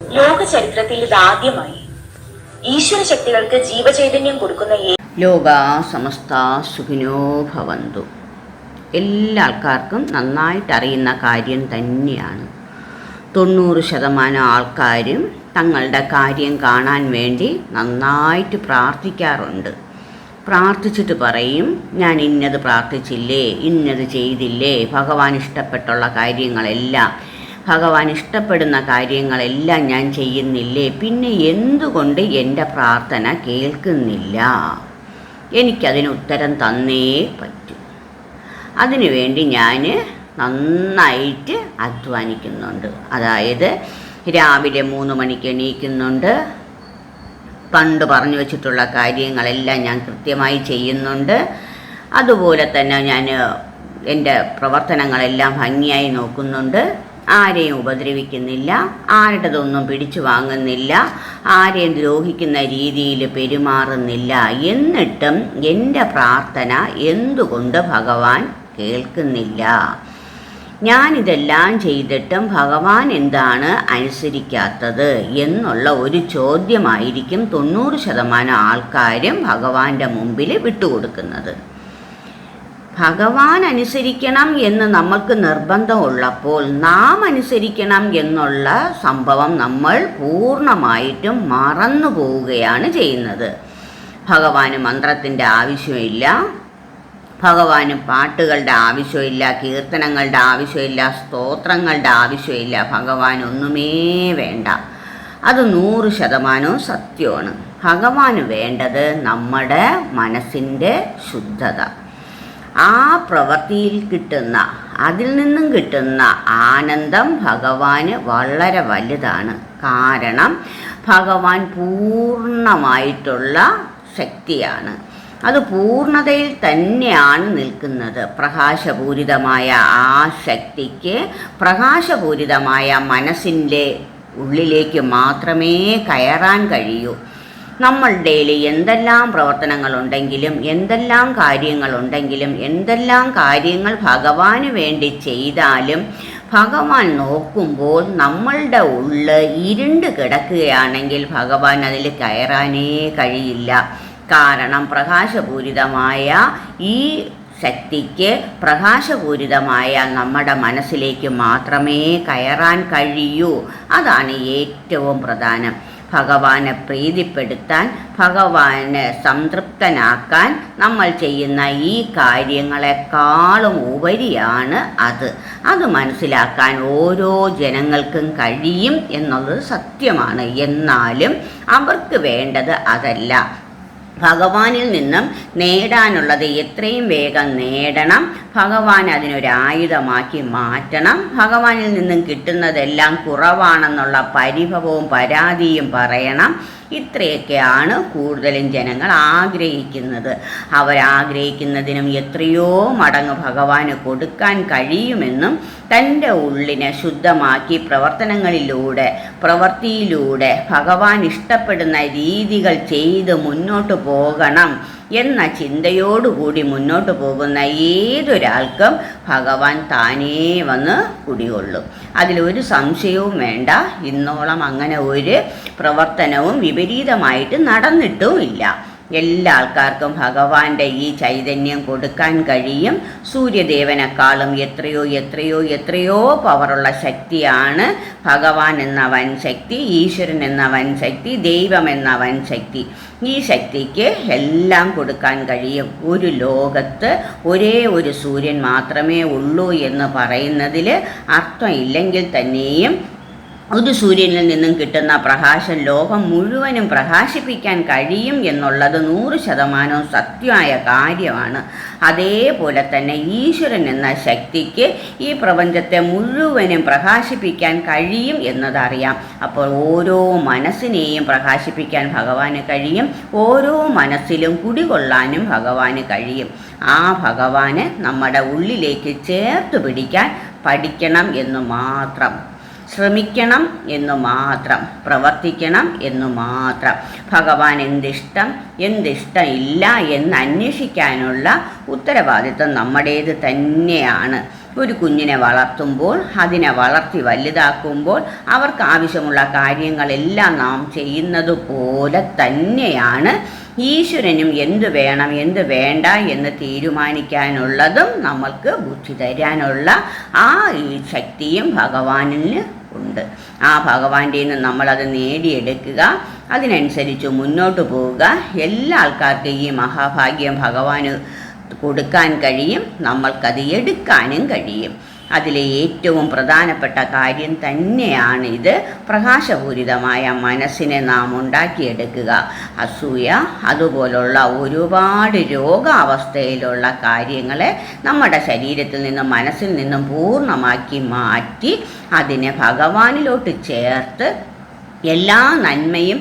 ലോക ചരിത്രത്തിൽ ഇതാദ്യമായി ഈശ്വര ശക്തികൾക്ക് ജീവചൈതന്യം കൊടുക്കുന്ന ലോക സമസ്ത സുഖിനോ ഭവന്തു. എല്ലാ ആൾക്കാർക്കും നന്നായിട്ട് അറിയുന്ന കാര്യം തന്നെയാണ്. തൊണ്ണൂറ് ശതമാനം ആൾക്കാരും തങ്ങളുടെ കാര്യം കാണാൻ വേണ്ടി നന്നായിട്ട് പ്രാർത്ഥിക്കാറുണ്ട്. പ്രാർത്ഥിച്ചിട്ട് പറയും ഞാൻ ഇന്നത് പ്രാർത്ഥിച്ചില്ലേ ഇന്നത് ചെയ്തില്ലേ ഭഗവാൻ ഇഷ്ടപ്പെട്ടുള്ള കാര്യങ്ങളെല്ലാം ഭഗവാൻ ഇഷ്ടപ്പെടുന്ന കാര്യങ്ങളെല്ലാം ഞാൻ ചെയ്യുന്നില്ലേ? പിന്നെ എന്തുകൊണ്ട് എന്റെ പ്രാർത്ഥന കേൾക്കുന്നില്ല? എനിക്കതിന് ഉത്തരം തന്നേ പറ്റൂ. അതിനുവേണ്ടി ഞാൻ നന്നായിട്ട് അധ്വാനിക്കുന്നുണ്ട്. അതായത് രാവിലെ മൂന്ന് മണിക്ക് എണീക്കുന്നുണ്ട്. പണ്ട് പറഞ്ഞു വെച്ചിട്ടുള്ള കാര്യങ്ങളെല്ലാം ഞാൻ കൃത്യമായി ചെയ്യുന്നുണ്ട്. അതുപോലെ തന്നെ ഞാൻ എന്റെ പ്രവർത്തനങ്ങളെല്ലാം ഭംഗിയായി നോക്കുന്നുണ്ട്. ആരെയും ഉപദ്രവിക്കുന്നില്ല ആരുടേതൊന്നും പിടിച്ചു വാങ്ങുന്നില്ല ആരെയും ദ്രോഹിക്കുന്ന രീതിയിൽ പെരുമാറുന്നില്ല എന്നിട്ടും എന്റെ പ്രാർത്ഥന എന്തുകൊണ്ട് ഭഗവാൻ കേൾക്കുന്നില്ല? ഞാനിതെല്ലാം ചെയ്തിട്ടും ഭഗവാൻ എന്താണ് അനുസരിക്കാത്തത് എന്നുള്ള ഒരു ചോദ്യമായിരിക്കും തൊണ്ണൂറ് ശതമാനം ആൾക്കാരും ഭഗവാന്റെ മുമ്പിൽ വിട്ടുകൊടുക്കുന്നത്. ഭഗവാൻ അനുസരിക്കണം എന്ന് നമ്മൾക്ക് നിർബന്ധമുള്ളപ്പോൾ നാം അനുസരിക്കണം എന്നുള്ള സംഭവം നമ്മൾ പൂർണമായിട്ടും മറന്നു പോവുകയാണ് ചെയ്യുന്നത്. ഭഗവാന് മന്ത്രത്തിന്റെ ആവശ്യമില്ല. ഭഗവാന് പാട്ടുകളുടെ ആവശ്യമില്ല കീർത്തനങ്ങളുടെ ആവശ്യമില്ല സ്തോത്രങ്ങളുടെ ആവശ്യമില്ല. ഭഗവാൻ ഒന്നുമേ വേണ്ട. അത് നൂറ് ശതമാനവും സത്യമാണ്. ഭഗവാന് വേണ്ടത് നമ്മുടെ മനസ്സിന്റെ ശുദ്ധത. ആ പ്രവൃത്തിയിൽ കിട്ടുന്ന അതിൽ നിന്നും കിട്ടുന്ന ആനന്ദം ഭഗവാന് വളരെ വലുതാണ്. കാരണം ഭഗവാൻ പൂർണമായിട്ടുള്ള ശക്തിയാണ്. അത് പൂർണതയിൽ തന്നെയാണ് നിൽക്കുന്നത്. പ്രകാശപൂരിതമായ ആ ശക്തിക്ക് പ്രകാശപൂരിതമായ മനസ്സിന്റെ ഉള്ളിലേക്ക് മാത്രമേ കയറാൻ കഴിയൂ. നമ്മളുടെ എന്തെല്ലാം പ്രവർത്തനങ്ങളുണ്ടെങ്കിലും എന്തെല്ലാം കാര്യങ്ങളുണ്ടെങ്കിലും എന്തെല്ലാം കാര്യങ്ങൾ ഭഗവാന് വേണ്ടി ചെയ്താലും ഭഗവാൻ നോക്കുമ്പോൾ നമ്മളുടെ ഉള്ള് ഇരുണ്ട് കിടക്കുകയാണെങ്കിൽ ഭഗവാൻ അതിൽ കയറാനേ കഴിയില്ല. കാരണം പ്രകാശപൂരിതമായ ഈ ശക്തിക്ക് പ്രകാശപൂരിതമായ നമ്മുടെ മനസ്സിലേക്ക് മാത്രമേ കയറാൻ കഴിയൂ. അതാണ് ഏറ്റവും പ്രധാനം. ഭഗവാനെ പ്രീതിപ്പെടുത്താൻ ഭഗവാനെ സംതൃപ്തനാക്കാൻ നമ്മൾ ചെയ്യുന്ന ഈ കാര്യങ്ങളെക്കാളും ഉപരിയാണ് അത്. അത് മനസ്സിലാക്കാൻ ഓരോ ജനങ്ങൾക്കും കഴിയും എന്നുള്ളത് സത്യമാണ്. എന്നാലും അവർക്ക് വേണ്ടത് അതല്ല. ഭഗവാനിൽ നിന്നും നേടാനുള്ളത് എത്രയും വേഗം നേടണം. ഭഗവാൻ അതിനൊരായുധമാക്കി മാറ്റണം. ഭഗവാനിൽ നിന്നും കിട്ടുന്നതെല്ലാം കുറവാണെന്നുള്ള പരിഭവവും പരാതിയും പറയണം. ഇത്രയൊക്കെയാണ് കൂടുതലും ജനങ്ങൾ ആഗ്രഹിക്കുന്നത്. അവരാഗ്രഹിക്കുന്നതിനും എത്രയോ മടങ്ങ് ഭഗവാന് കൊടുക്കാൻ കഴിയുമെന്നും തന്റെ ഉള്ളിനെ ശുദ്ധമാക്കി പ്രവർത്തനങ്ങളിലൂടെ പ്രവൃത്തിയിലൂടെ ഭഗവാൻ ഇഷ്ടപ്പെടുന്ന രീതികൾ ചെയ്ത് മുന്നോട്ട് പോകണം എന്ന ചിന്തയോടുകൂടി മുന്നോട്ട് പോകുന്ന ഏതൊരാൾക്കും ഭഗവാൻ താനേ വന്ന് കുടികൊള്ളും. അതിലൊരു സംശയവും വേണ്ട. ഇന്നോളം അങ്ങനെ ഒരു പ്രവർത്തനവും വിപരീതമായിട്ട് നടന്നിട്ടുമില്ല. എല്ലാ ആൾക്കാർക്കും ഭഗവാന്റെ ഈ ചൈതന്യം കൊടുക്കാൻ കഴിയും. സൂര്യദേവനെക്കാളും എത്രയോ എത്രയോ എത്രയോ പവറുള്ള ശക്തിയാണ് ഭഗവാൻ എന്ന വൻ ശക്തി ഈശ്വരൻ എന്ന വൻ ശക്തി ദൈവം എന്ന വൻ ശക്തി. ഈ ശക്തിക്ക് എല്ലാം കൊടുക്കാൻ കഴിയും. ഒരു ലോകത്ത് ഒരേ ഒരു സൂര്യൻ മാത്രമേ ഉള്ളൂ എന്ന് പറയുന്നതിൽ അർത്ഥം ഇല്ലെങ്കിൽ തന്നെയും ഒരു സൂര്യനിൽ നിന്നും കിട്ടുന്ന പ്രകാശം ലോകം മുഴുവനും പ്രകാശിപ്പിക്കാൻ കഴിയും എന്നുള്ളത് നൂറ് ശതമാനവും സത്യമായ കാര്യമാണ്. അതേപോലെ തന്നെ ഈശ്വരൻ എന്ന ശക്തിക്ക് ഈ പ്രപഞ്ചത്തെ മുഴുവനും പ്രകാശിപ്പിക്കാൻ കഴിയും എന്നതറിയാം. അപ്പോൾ ഓരോ മനസ്സിനെയും പ്രകാശിപ്പിക്കാൻ ഭഗവാന് കഴിയും ഓരോ മനസ്സിലും കുടികൊള്ളാനും ഭഗവാന് കഴിയും. ആ ഭഗവാന് നമ്മുടെ ഉള്ളിലേക്ക് ചേർത്ത് പിടിക്കാൻ പഠിക്കണം എന്ന് മാത്രം. ശ്രമിക്കണം എന്നു മാത്രം പ്രവർത്തിക്കണം എന്നു മാത്രം. ഭഗവാൻ എന്തിഷ്ടം? എന്തിഷ്ടം ഇല്ല എന്ന് അന്വേഷിക്കാനുള്ള ഉത്തരവാദിത്വം നമ്മുടേത് തന്നെയാണ്. ഒരു കുഞ്ഞിനെ വളർത്തുമ്പോൾ അതിനെ വളർത്തി വലുതാക്കുമ്പോൾ അവർക്ക് ആവശ്യമുള്ള കാര്യങ്ങളെല്ലാം നാം ചെയ്യുന്നത് പോലെ തന്നെയാണ് ഈശ്വരനും എന്തു വേണം എന്ത് വേണ്ട എന്ന് തീരുമാനിക്കാനുള്ളതും നമ്മൾക്ക് ബുദ്ധി തരാനുള്ള ആ ശക്തിയും ഭഗവാനിന് ഉണ്ട്. ആ ഭഗവാന്റെ നിന്ന് നമ്മളത് നേടിയെടുക്കുക അതിനനുസരിച്ച് മുന്നോട്ട് പോവുക. എല്ലാ ആൾക്കാർക്കും ഈ മഹാഭാഗ്യം ഭഗവാന് കൊടുക്കാൻ കഴിയും നമ്മൾക്കത് എടുക്കാനും കഴിയും. അതിലെ ഏറ്റവും പ്രധാനപ്പെട്ട കാര്യം തന്നെയാണ് ഇത്. പ്രകാശപൂരിതമായ മനസ്സിനെ നാം ഉണ്ടാക്കിയെടുക്കുക. അസൂയ അതുപോലുള്ള ഒരുപാട് രോഗാവസ്ഥയിലുള്ള കാര്യങ്ങളെ നമ്മുടെ ശരീരത്തിൽ നിന്നും മനസ്സിൽ നിന്നും പൂർണമാക്കി മാറ്റി അതിനെ ഭഗവാനിലോട്ട് ചേർത്ത് എല്ലാ നന്മയും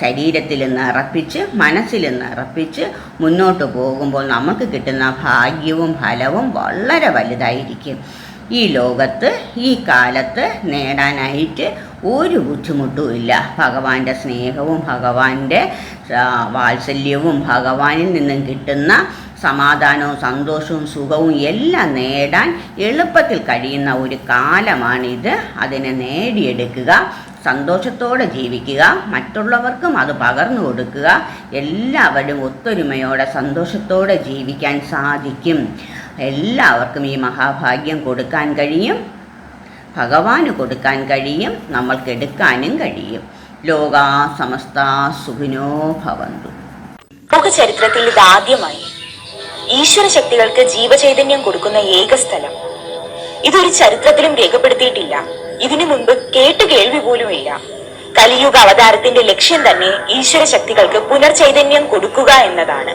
ശരീരത്തിൽ നിറപ്പിച്ച് മനസ്സിൽ നിറപ്പിച്ച് മുന്നോട്ട് പോകുമ്പോൾ നമുക്ക് കിട്ടുന്ന ഭാഗ്യവും ഫലവും വളരെ വലുതായിരിക്കും. ഈ ലോകത്ത് ഈ കാലത്ത് നേടാനായിട്ട് ഒരു ബുദ്ധിമുട്ടുമില്ല ഭഗവാന്റെ സ്നേഹവും ഭഗവാന്റെ വാത്സല്യവും ഭഗവാനിൽ നിന്നും കിട്ടുന്ന സമാധാനവും സന്തോഷവും സുഖവും എല്ലാം നേടാൻ എളുപ്പത്തിൽ കഴിയുന്ന ഒരു കാലമാണിത്. അതിനെ നേടിയെടുക്കുക സന്തോഷത്തോടെ ജീവിക്കുക മറ്റുള്ളവർക്കും അത് പകർന്നു കൊടുക്കുക. എല്ലാവരും ഒത്തൊരുമയോടെ സന്തോഷത്തോടെ ജീവിക്കാൻ സാധിക്കും. എല്ലാവർക്കും ഈ മഹാഭാഗ്യം കൊടുക്കാൻ കഴിയും. ഭഗവാന് കൊടുക്കാൻ കഴിയും. നമ്മൾക്ക് എടുക്കാനും കഴിയും. ലോകാ സമസ്ത സുഖിനോ ഭവന്തു. ലോക ചരിത്രത്തിൽ ഇതാദ്യമായി ഈശ്വര ശക്തികൾക്ക് ജീവചൈതന്യം കൊടുക്കുന്ന ഏക സ്ഥലം. ഇതൊരു ചരിത്രത്തിലും രേഖപ്പെടുത്തിയിട്ടില്ല. ഇതിനു മുൻപ് കേട്ട് കേൾവി പോലുമില്ല. കലിയുഗ അവതാരത്തിന്റെ ലക്ഷ്യം തന്നെ ഈശ്വര ശക്തികൾക്ക് പുനർചൈതന്യം കൊടുക്കുക എന്നതാണ്.